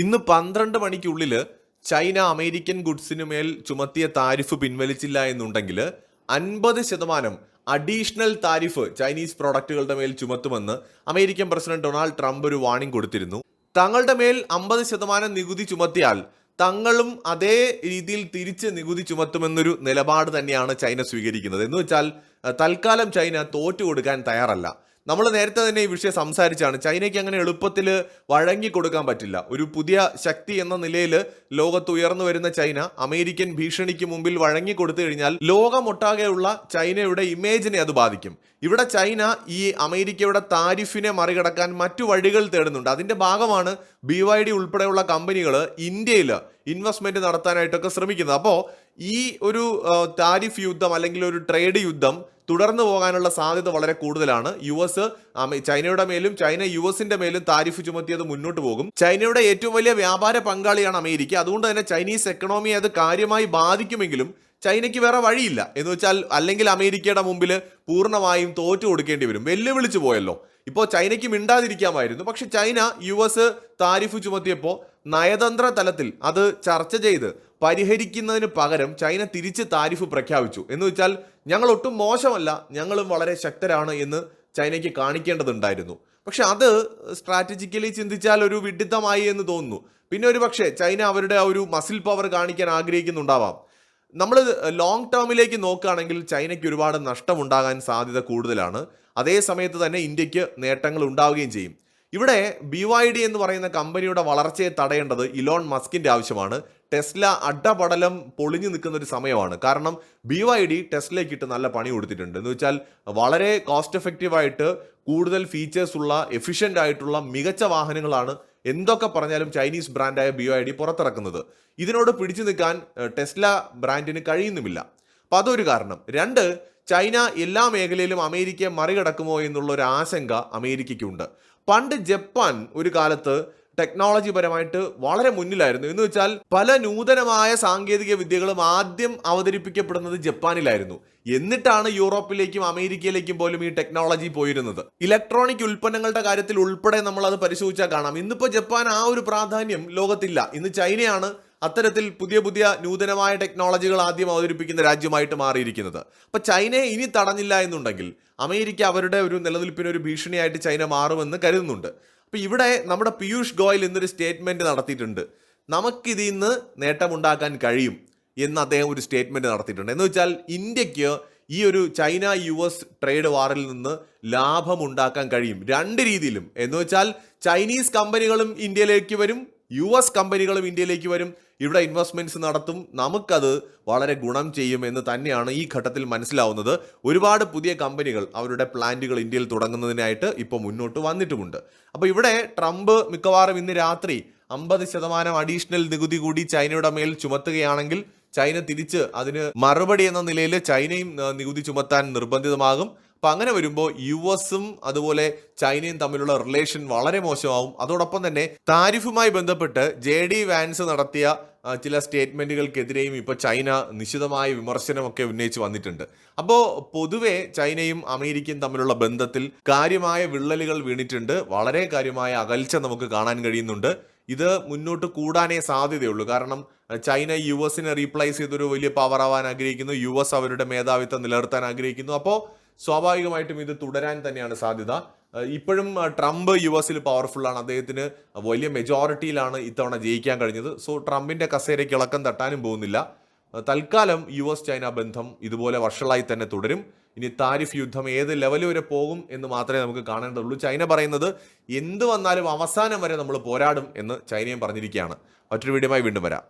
ഇന്ന് പന്ത്രണ്ട് മണിക്കുള്ളിൽ China American ഗുഡ്സിനുമേൽ ചുമത്തിയ താരിഫ് പിൻവലിച്ചില്ല എന്നുണ്ടെങ്കിൽ അൻപത് ശതമാനം അഡീഷണൽ താരിഫ് ചൈനീസ് പ്രോഡക്റ്റുകളുടെ മേൽ ചുമത്തുമെന്ന് അമേരിക്കൻ പ്രസിഡന്റ് ഡൊണാൾഡ് ട്രംപ് ഒരു വാണിംഗ് കൊടുത്തിരുന്നു. തങ്ങളുടെ മേൽ അമ്പത് ശതമാനം നികുതി ചുമത്തിയാൽ തങ്ങളും അതേ രീതിയിൽ തിരിച്ച് നികുതി ചുമത്തുമെന്നൊരു നിലപാട് തന്നെയാണ് ചൈന സ്വീകരിക്കുന്നത്. എന്ന് വെച്ചാൽ തൽക്കാലം ചൈന തോറ്റു കൊടുക്കാൻ തയ്യാറല്ല. നമ്മൾ നേരത്തെ തന്നെ ഈ വിഷയം സംസാരിച്ചാണ് ചൈനയ്ക്ക് അങ്ങനെ എളുപ്പത്തിൽ വഴങ്ങി കൊടുക്കാൻ പറ്റില്ല. ഒരു പുതിയ ശക്തി എന്ന നിലയിൽ ലോകത്ത് ഉയർന്നു വരുന്ന ചൈന അമേരിക്കൻ ഭീഷണിക്ക് മുമ്പിൽ വഴങ്ങി കൊടുത്തു കഴിഞ്ഞാൽ ലോകമൊട്ടാകെയുള്ള ചൈനയുടെ ഇമേജിനെ അത് ബാധിക്കും. ഇവിടെ ചൈന ഈ അമേരിക്കയുടെ താരിഫിനെ മറികടക്കാൻ മറ്റു വഴികൾ തേടുന്നുണ്ട്. അതിന്റെ ഭാഗമാണ് ബി വൈ ഡി ഉൾപ്പെടെയുള്ള കമ്പനികൾ ഇന്ത്യയിൽ ഇൻവെസ്റ്റ്മെന്റ് നടത്താനായിട്ടൊക്കെ ശ്രമിക്കുന്നത്. അപ്പോൾ ഈ ഒരു താരിഫ് യുദ്ധം അല്ലെങ്കിൽ ഒരു ട്രേഡ് യുദ്ധം തുടർന്നു പോകാനുള്ള സാധ്യത വളരെ കൂടുതലാണ്. യു എസ് ചൈനയുടെ മേലും ചൈന യു എസിന്റെ മേലും താരിഫ് ചുമത്തിയത് മുന്നോട്ട് പോകും. ചൈനയുടെ ഏറ്റവും വലിയ വ്യാപാര പങ്കാളിയാണ് അമേരിക്ക. അതുകൊണ്ട് തന്നെ ചൈനീസ് എക്കണോമിയെ അത് കാര്യമായി ബാധിക്കുമെങ്കിലും ചൈനയ്ക്ക് വേറെ വഴിയില്ല. എന്ന് വെച്ചാൽ അല്ലെങ്കിൽ അമേരിക്കയുടെ മുമ്പിൽ പൂർണമായും തോറ്റു കൊടുക്കേണ്ടി വരും. വെല്ലുവിളിച്ചു പോയല്ലോ. ഇപ്പോൾ ചൈനയ്ക്ക് മിണ്ടാതിരിക്കാമായിരുന്നു. പക്ഷെ ചൈന യു എസ് താരിഫ് ചുമത്തിയപ്പോൾ നയതന്ത്ര തലത്തിൽ അത് ചർച്ച ചെയ്ത് പരിഹരിക്കുന്നതിന് പകരം ചൈന തിരിച്ച് താരിഫ് പ്രഖ്യാപിച്ചു. എന്ന് വെച്ചാൽ ഞങ്ങൾ ഒട്ടും മോശമല്ല ഞങ്ങളും വളരെ ശക്തരാണ് എന്ന് ചൈനയ്ക്ക് കാണിക്കേണ്ടതുണ്ടായിരുന്നു. പക്ഷെ അത് സ്ട്രാറ്റജിക്കലി ചിന്തിച്ചാൽ ഒരു വിഡിത്തമായി എന്ന് തോന്നുന്നു. പിന്നെ ഒരു പക്ഷേ ചൈന അവരുടെ ആ ഒരു മസിൽ പവർ കാണിക്കാൻ ആഗ്രഹിക്കുന്നുണ്ടാവാം. നമ്മൾ ലോങ് ടേമിലേക്ക് നോക്കുകയാണെങ്കിൽ ചൈനയ്ക്ക് ഒരുപാട് നഷ്ടമുണ്ടാകാൻ സാധ്യത കൂടുതലാണ്. അതേ സമയത്ത് തന്നെ ഇന്ത്യയ്ക്ക് നേട്ടങ്ങൾ ഉണ്ടാവുകയും ചെയ്യും. ഇവിടെ ബി വൈ ഡി എന്ന് പറയുന്ന കമ്പനിയുടെ വളർച്ചയെ തടയേണ്ടത് ഇലോൺ മസ്കിന്റെ ആവശ്യമാണ്. ടെസ്ല അഡപടലം പൊളിഞ്ഞു നിൽക്കുന്ന ഒരു സമയമാണ്. കാരണം ബി വൈ ഡി ടെസ്ലയ്ക്ക് ഇട്ട് നല്ല പണി കൊടുത്തിട്ടുണ്ട്. എന്ന് വെച്ചാൽ വളരെ കോസ്റ്റ് എഫക്റ്റീവായിട്ട് കൂടുതൽ ഫീച്ചേഴ്സ് ഉള്ള എഫിഷ്യന്റ് ആയിട്ടുള്ള മികച്ച വാഹനങ്ങളാണ് എന്തൊക്കെ പറഞ്ഞാലും ചൈനീസ് ബ്രാൻഡായ ബി ഐ ഡി പുറത്തിറക്കുന്നത്. ഇതിനോട് പിടിച്ചു നിൽക്കാൻ ടെസ്ല ബ്രാൻഡിന് കഴിയുന്നുമില്ല. അപ്പം അതൊരു കാരണം. രണ്ട് ചൈന എല്ലാ മേഖലയിലും അമേരിക്കയെ മറികടക്കുമോ എന്നുള്ള ഒരു ആശങ്ക അമേരിക്കയ്ക്കുണ്ട്. പണ്ട് ജപ്പാൻ ഒരു കാലത്ത് ടെക്നോളജി പരമായിട്ട് വളരെ മുന്നിലായിരുന്നു. എന്ന് വെച്ചാൽ പല നൂതനമായ സാങ്കേതിക വിദ്യകളും ആദ്യം അവതരിപ്പിക്കപ്പെടുന്നത് ജപ്പാനിലായിരുന്നു. എന്നിട്ടാണ് യൂറോപ്പിലേക്കും അമേരിക്കയിലേക്കും പോലും ഈ ടെക്നോളജി പോയിരുന്നത്. ഇലക്ട്രോണിക് ഉൽപ്പന്നങ്ങളുടെ കാര്യത്തിൽ ഉൾപ്പെടെ നമ്മൾ അത് പരിശോധിച്ചാൽ കാണാം. ഇന്നിപ്പോൾ ജപ്പാൻ ആ ഒരു പ്രാധാന്യം ലോകത്തില്ല. ഇന്ന് ചൈനയാണ് അത്തരത്തിൽ പുതിയ പുതിയ നൂതനമായ ടെക്നോളജികൾ ആദ്യം അവതരിപ്പിക്കുന്ന രാജ്യമായിട്ട് മാറിയിരിക്കുന്നത്. അപ്പൊ ചൈനയെ ഇനി തടഞ്ഞില്ല എന്നുണ്ടെങ്കിൽ അമേരിക്ക അവരുടെ ഒരു നിലനിൽപ്പിന് ഒരു ഭീഷണിയായിട്ട് ചൈന മാറുമെന്ന് കരുതുന്നുണ്ട്. അപ്പൊ ഇവിടെ നമ്മുടെ പീയൂഷ് ഗോയൽ എന്നൊരു സ്റ്റേറ്റ്മെന്റ് നടത്തിയിട്ടുണ്ട്. നമുക്കിതിൽ നിന്ന് നേട്ടമുണ്ടാക്കാൻ കഴിയും എന്ന് അദ്ദേഹം ഒരു സ്റ്റേറ്റ്മെന്റ് നടത്തിയിട്ടുണ്ട്. എന്ന് വെച്ചാൽ ഇന്ത്യയ്ക്ക് ഈ ഒരു ചൈന യു എസ് ട്രേഡ് വാറിൽ നിന്ന് ലാഭം ഉണ്ടാക്കാൻ കഴിയും. രണ്ട് രീതിയിലും. എന്ന് വെച്ചാൽ ചൈനീസ് കമ്പനികളും ഇന്ത്യയിലേക്ക് വരും യു എസ് കമ്പനികളും ഇന്ത്യയിലേക്ക് വരും. ഇവിടെ ഇൻവെസ്റ്റ്മെന്റ്സ് നടത്തും. നമുക്കത് വളരെ ഗുണം ചെയ്യും എന്ന് തന്നെയാണ് ഈ ഘട്ടത്തിൽ മനസ്സിലാവുന്നത്. ഒരുപാട് പുതിയ കമ്പനികൾ അവരുടെ പ്ലാന്റുകൾ ഇന്ത്യയിൽ തുടങ്ങുന്നതിനായിട്ട് ഇപ്പോൾ മുന്നോട്ട് വന്നിട്ടുമുണ്ട്. അപ്പോൾ ഇവിടെ ട്രംപ് മിക്കവാറും ഇന്ന് രാത്രി അമ്പത് ശതമാനം അഡീഷണൽ നികുതി കൂടി ചൈനയുടെ മേൽ ചുമത്തുകയാണെങ്കിൽ ചൈന തിരിച്ച് അതിന് മറുപടി എന്ന നിലയിൽ ചൈനയും നികുതി ചുമത്താൻ നിർബന്ധിതമാകും. അപ്പൊ അങ്ങനെ വരുമ്പോൾ യു എസും അതുപോലെ ചൈനയും തമ്മിലുള്ള റിലേഷൻ വളരെ മോശമാവും. അതോടൊപ്പം തന്നെ താരിഫുമായി ബന്ധപ്പെട്ട് ജെ ഡി വാൻസ് നടത്തിയ ചില സ്റ്റേറ്റ്മെന്റുകൾക്കെതിരെയും ഇപ്പോൾ ചൈന നിശിതമായ വിമർശനമൊക്കെ ഉന്നയിച്ച് വന്നിട്ടുണ്ട്. അപ്പോൾ പൊതുവെ ചൈനയും അമേരിക്കയും തമ്മിലുള്ള ബന്ധത്തിൽ കാര്യമായ വിള്ളലുകൾ വീണിട്ടുണ്ട്. വളരെ കാര്യമായ അകൽച്ച നമുക്ക് കാണാൻ കഴിയുന്നുണ്ട്. ഇത് മുന്നോട്ട് കൂടാനേ സാധ്യതയുള്ളൂ. കാരണം ചൈന യു എസിനെ റീപ്ലേസ് ചെയ്തൊരു വലിയ പവർ ആവാൻ ആഗ്രഹിക്കുന്നു. യു എസ് അവരുടെ മേധാവിത്വം നിലനിർത്താൻ ആഗ്രഹിക്കുന്നു. അപ്പോൾ സ്വാഭാവികമായിട്ടും ഇത് തുടരാൻ തന്നെയാണ് സാധ്യത. ഇപ്പോഴും ട്രംപ് യു എസിൽ പവർഫുള്ളാണ്. അദ്ദേഹത്തിന് വലിയ മെജോറിറ്റിയിലാണ് ഇത്തവണ ജയിക്കാൻ കഴിഞ്ഞത്. സോ ട്രംപിന്റെ കസേരയ്ക്ക് ഇളക്കം തട്ടാനും പോകുന്നില്ല. തൽക്കാലം യു എസ് ചൈന ബന്ധം ഇതുപോലെ വർഷങ്ങളായി തന്നെ തുടരും. ഇനി താരിഫ് യുദ്ധം ഏത് ലെവൽ വരെ പോകും എന്ന് മാത്രമേ നമുക്ക് കാണേണ്ടതുള്ളൂ. ചൈന പറയുന്നത് എന്ത് വന്നാലും അവസാനം വരെ നമ്മൾ പോരാടും എന്ന് ചൈനയും പറഞ്ഞിരിക്കുകയാണ്. മറ്റൊരു വീഡിയോയുമായി വീണ്ടും വരാം.